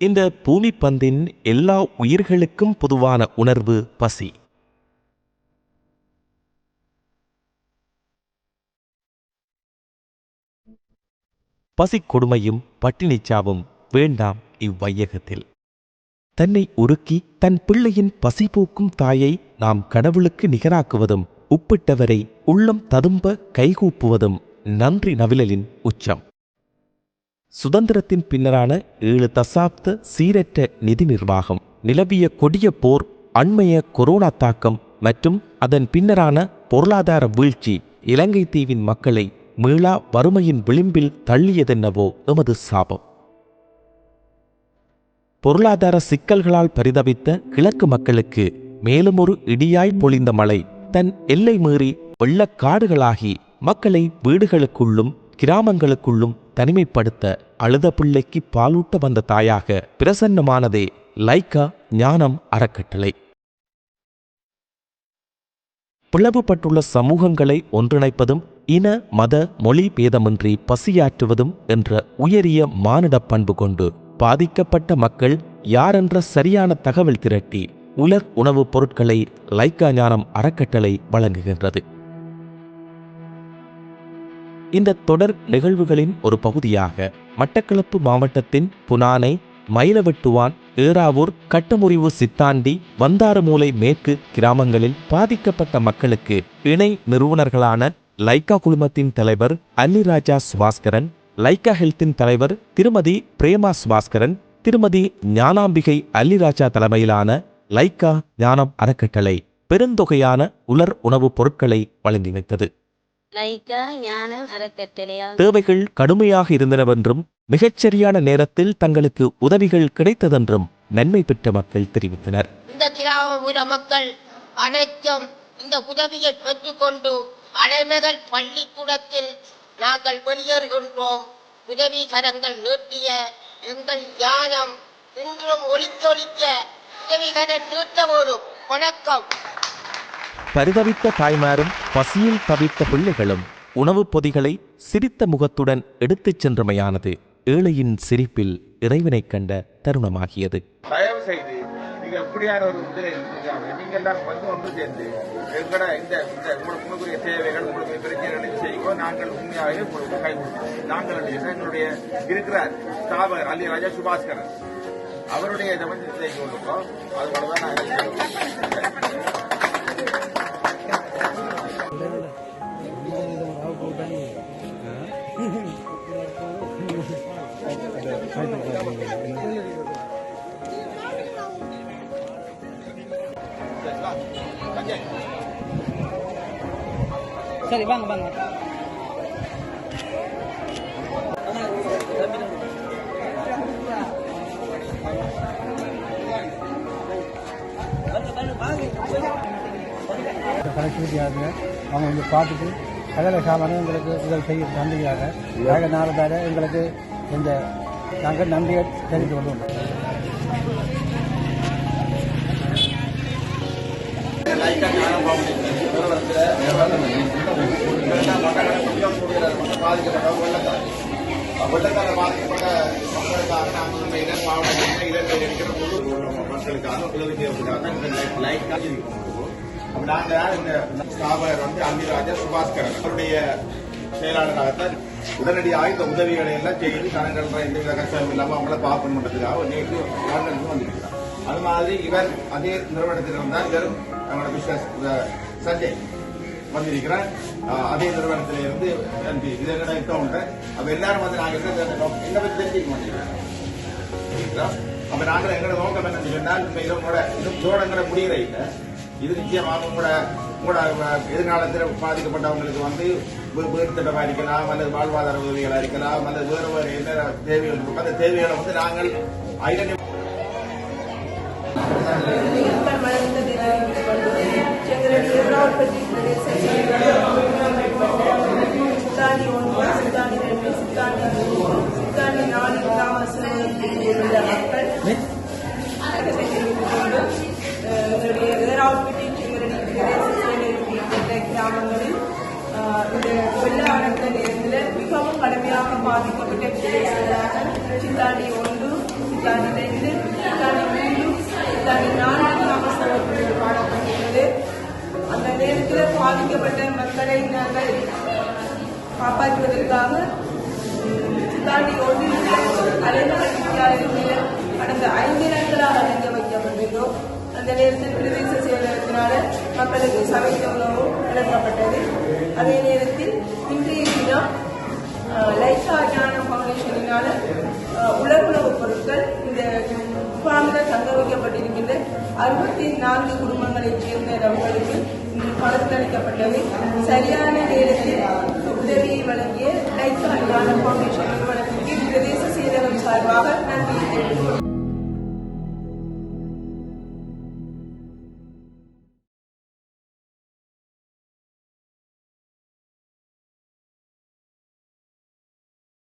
இந்த பூமி பந்தின் எல்லா உயிர்களுக்கும் பொதுவான உணர்வு பசி. பசி கொடுமையும் பட்டினிச்சாவும் வேண்டாம் இவ்வையகத்தில். தன்னை உருக்கி தன் பிள்ளையின் பசி போக்கும் தாயை நாம் கடவுளுக்கு நிகராக்குவதும் உப்பிட்டவரை உள்ளம் ததும்ப கைகூப்புவதும் நன்றி நவிழலின் உச்சம். சுதந்திரத்தின் பின்னரான ஏழு தசாப்த சீரற்ற நிதி நிர்வாகம். நிலவிய கொடிய போர் அண்மைய கொரோனா தாக்கம் மற்றும் அதன் பின்னரான பொருளாதார வீழ்ச்சி இலங்கை தீவின் மக்களை மீளா வறுமையின் விளிம்பில் தள்ளியதென்னவோ எமது சாபம். பொருளாதார சிக்கல்களால் பரிதவித்த கிழக்கு மக்களுக்கு மேலும் ஒரு இடியாய் பொழிந்த மழை தன் எல்லை மீறி வெள்ளக்காடுகளாகி மக்களை வீடுகளுக்குள்ளும் கிராமங்களுக்குள்ளும் தனிமைப்படுத்த அழுத பிள்ளைக்கு பாலூட்ட வந்த தாயாக பிரசன்னமானதே லைக்கா ஞானம் அறக்கட்டளை. பிளவுபட்டுள்ள சமூகங்களை ஒன்றிணைப்பதும் இன மத மொழி பேதமின்றி பசியாற்றுவதும் என்ற உயரிய மானிட பண்பு கொண்டு பாதிக்கப்பட்ட மக்கள் யாரென்ற சரியான தகவல் திரட்டி உலர் உணவுப் பொருட்களை லைக்கா ஞானம் அறக்கட்டளை வழங்குகின்றது. இந்த தொடர் நிகழ்வுகளின் ஒரு பகுதியாக மட்டக்களப்பு மாவட்டத்தின் புனானை மயிலவெட்டுவான் ஏறாவூர் கட்டமுறிவு சித்தாண்டி வந்தாரமூலை மேற்கு கிராமங்களில் பாதிக்கப்பட்ட மக்களுக்கு இணை நிறுவனர்களான லைக்கா குழுமத்தின் தலைவர் அல்லிராஜா சுபாஸ்கரன் லைக்கா ஹெல்த்தின் தலைவர் திருமதி பிரேமா சுபாஸ்கரன் திருமதி ஞானாம்பிகை அல்லிராஜா தலைமையிலான லைக்கா ஞானம் அறக்கட்டளை பெருந்தொகையான உலர் உணவுப் பொருட்களை வழங்கி வைத்தது. தேவைகள் கடுமையாக இருந்தனவென்றும் மிகச்சரியான நேரத்தில் தங்களுக்கு உதவிகள் கிடைத்ததென்றும் நன்மை பெற்ற மக்கள் தெரிவித்தனர். இந்த கிராமப்புற மக்கள் அனைத்தும் இந்த உதவியை பெற்றுக்கொண்டு அலைமகள் பள்ளிக்கூடத்தில் நாங்கள் வெளியேறுகின்றோம். உதவி கரங்கள் நீட்டிய எங்கள் ஞானம் இன்றும் ஒளித்தொழிக்க உதவிகரன் நீட்டவோடும் வணக்கம். பரிதவித்த தாய்மாரும் பசியில் தவித்த பிள்ளைகளும் உணவுப் பொதிகளை சிரித்த முகத்துடன் எடுத்துச் சென்றமையானது ஏழையின் சிரிப்பில் இறைவனைக் கண்ட தருணமாகியது. தயவு செய்து ஒரு எல்லாரும் வந்து ஒன்று சேர்ந்து எங்கட இந்த உங்களுக்குரிய தேவைகள் உங்களுக்கு பிரச்சனைகளை நாங்கள் உண்மையாகவே உங்களுக்கு கை கொடுப்போம். நாங்கள் எங்களுடைய இருக்கிறார் ஸ்தாபகர் அல்லி ராஜா அவருடைய நாங்கள் சரி வாங்க வாங்க. கனெக்டிவிட்டியாக அவங்க வந்து பார்த்துட்டு சகல சாமானும் எங்களுக்கு உதவி செய்ய நன்றியாக வேக நாளதாக எங்களுக்கு இந்த நாங்கள் நன்றியை தெரிந்து கொள்வோம் வெள்ளத்தால பாதிக்கப்பட்ட மக்களுக்காக நாங்கள் இடம் மாவட்டத்தில் இலங்கை முழு மக்களுக்காக உதவி செய்வதற்காக இந்த லைட் நாங்க இந்த ஸ்தாபகர் வந்து அம்பிராஜா சுபாஸ்கரன் அவருடைய செயலாளராகத்தான் உடனடியாக இந்த உதவிகளை எல்லாம் செய்து தனங்கள் எந்த வித கஷ்டம் இல்லாம அவங்கள பாப்பன் பண்றதுக்காக நேற்று லண்டனுக்கு வந்திருக்கிறார். அது மாதிரி இவர் அதே நிறுவனத்தில் இருந்தால் இவரும் நம்மளோட பிசினஸ் சஞ்சய் வந்திருக்கிறார். அதே நிறுவனத்தில இருந்து நன்றி இது என்னோட உண்டு அப்ப எல்லாரும் வந்து நாங்க என்ன என்ன பத்தி தெரிஞ்சுக்க மாட்டேங்கிறோம் அப்ப நாங்கள் எங்களோட நோக்கம் என்ன சொன்னால் இப்ப இதோட இன்னும் இதோட முடிகிற இல்லை. இது நிச்சயமாக உங்களோட உங்களோட எதிர்காலத்தில் பாதிக்கப்பட்டவங்களுக்கு வந்து வீ- வீட்டு இருக்கலாம் அல்லது வாழ்வாதார உதவிகளா இருக்கலாம் அல்லது வேறு வேறு என்ன தேவைகள் இருக்கும் அந்த தேவைகளை வந்து நாங்கள் ஐடென்டி ஆஹ், இந்த நேரத்தில் மிகவும் கடுமையாக பாதிக்கப்பட்ட பிரதேசங்களாக சித்தாண்டி ஒன்று சித்தாண்டிலிருந்து சித்தாண்டி மூன்று சித்தாண்டி நான்கு அமைச்சர்கள் காணப்படுகிறது அந்த நேரத்தில் பாதிக்கப்பட்ட மக்களை நாங்கள் காப்பாற்றுவதற்காக சித்தாண்டி ஒன்றில் அலைநகர் வித்தியாலயத்தில் கடந்த ஐந்து நாட்களாக அடைந்து வைக்கப்பட்டிருந்தோம் அந்த நேரத்தில் பிரதேச செயலகத்தினால மக்களுக்கு சமைத்த உணவு வழங்கப்பட்டது. அதே நேரத்தில் இன்றைய தினம் லைசா லைஃபா ஞான ஃபவுண்டேஷனினால அஹ், பொருட்கள் இந்த முகாமில் தங்க வைக்கப்பட்டிருக்கின்ற அறுபத்தி நான்கு குடும்பங்களைச் சேர்ந்த நபர்களுக்கு இன்று பணத்தளிக்கப்பட்டது சரியான நேரத்தில் உதவியை வழங்கிய லைசா ஞான ஃபவுண்டேஷன் நிறுவனத்திற்கு பிரதேச சேதகம் சார்பாக நன்றி தெரிவித்துள்ளோம்